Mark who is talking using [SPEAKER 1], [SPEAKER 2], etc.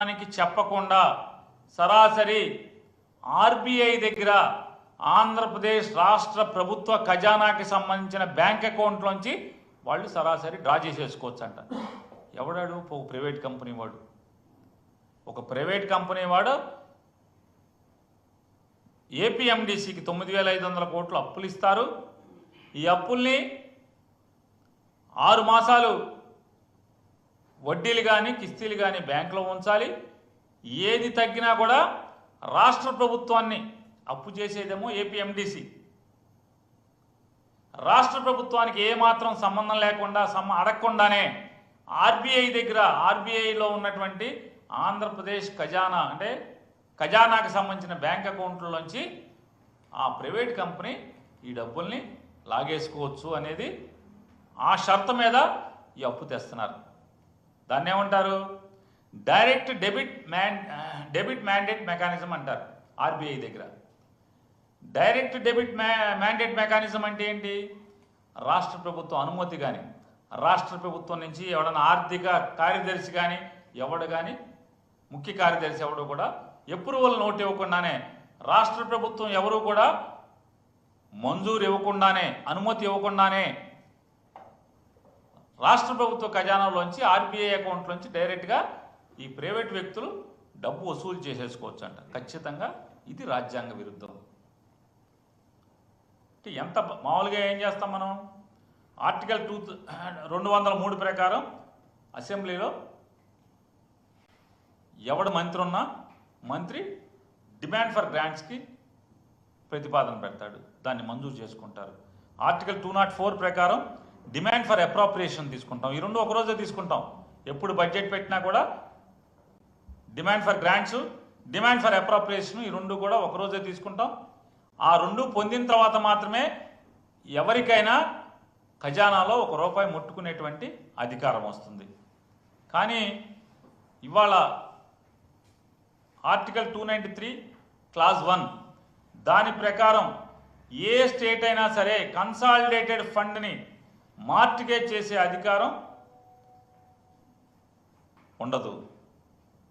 [SPEAKER 1] దానికి చెప్పకుండా సరాసరి ఆర్బీఐ దగ్గర ఆంధ్రప్రదేశ్ రాష్ట్ర ప్రభుత్వ ఖజానాకి సంబంధించిన బ్యాంక్ అకౌంట్లోంచి వాళ్ళు సరాసరి డ్రా చేసేసుకోవచ్చు అంట ఎవడాడు? ఒక ప్రైవేట్ కంపెనీ వాడు. ఒక ప్రైవేట్ కంపెనీ వాడు ఏపీఎండిసికి తొమ్మిది వేల ఐదు వందల కోట్లు అప్పులు ఇస్తారు ఈ అప్పుల్ని ఆరు మాసాలు వడ్డీలు కానీ కిస్తీలు కానీ బ్యాంకులో ఉంచాలి. ఏది తగ్గినా కూడా రాష్ట్ర ప్రభుత్వాన్ని అప్పు చేసేదేమో ఏపీఎండిసి రాష్ట్ర ప్రభుత్వానికి ఏమాత్రం సంబంధం లేకుండా సమ్మ అడగకుండానే ఆర్బీఐ దగ్గర ఆర్బీఐలో ఉన్నటువంటి ఆంధ్రప్రదేశ్ ఖజానా అంటే ఖజానాకు సంబంధించిన బ్యాంక్ అకౌంట్లోంచి ఆ ప్రైవేట్ కంపెనీ ఈ డబ్బుల్ని లాగేసుకోవచ్చు అనేది ఆ షరతు మీద ఈ అప్పు తెస్తున్నారు. దాన్ని ఏమంటారు? Direct debit man debit mandate mechanism అంటారు ఆర్బీఐ దగ్గర. Direct debit ma mandate mechanism అంటే ఏంటి? రాష్ట్ర ప్రభుత్వం అనుమతి కానీ రాష్ట్ర ప్రభుత్వం నుంచి ఎవడన్నా ఆర్థిక కార్యదర్శి కానీ ఎవడు కానీ ముఖ్య కార్యదర్శి ఎవడు కూడా ఎప్రూవల్ నోట్ ఇవ్వకుండానే రాష్ట్ర ప్రభుత్వం ఎవరు కూడా మంజూరు ఇవ్వకుండానే అనుమతి ఇవ్వకుండానే రాష్ట్ర ప్రభుత్వ ఖజానాలోంచి ఆర్బీఐ అకౌంట్లోంచి డైరెక్ట్గా ఈ ప్రైవేట్ వ్యక్తులు డబ్బు వసూలు చేసేసుకోవచ్చు అంట ఖచ్చితంగా ఇది రాజ్యాంగ విరుద్ధం. ఎంత మామూలుగా ఏం చేస్తాం మనం? ఆర్టికల్ టూ రెండు వందల మూడు ప్రకారం అసెంబ్లీలో ఎవడు మంత్రి ఉన్నా మంత్రి డిమాండ్ ఫర్ గ్రాంట్స్కి ప్రతిపాదన పెడతాడు. దాన్ని మంజూరు చేసుకుంటారు. ఆర్టికల్ టూ నాట్ ఫోర్ ప్రకారం డిమాండ్ ఫర్ అప్రాప్రియేషన్ తీసుకుంటాం. ఈ రెండు ఒకరోజే తీసుకుంటాం. ఎప్పుడు బడ్జెట్ పెట్టినా కూడా demand for grants demand for appropriation ఈ రెండు కూడా ఒక రోజే తీసుకుంటాం. ఆ రెండు పొందిన తర్వాత మాత్రమే ఎవరికైనా ఖజానాలో ఒక రూపాయి ముట్టుకునేటువంటి అధికారం వస్తుంది. కానీ ఇవాళ article two ninety three clause one దాని ప్రకారం ఏ స్టేట్ అయినా సరే కన్సాలిడేటెడ్ ఫండ్ని మార్టిగేజ్ చేసే అధికారం ఉండదు.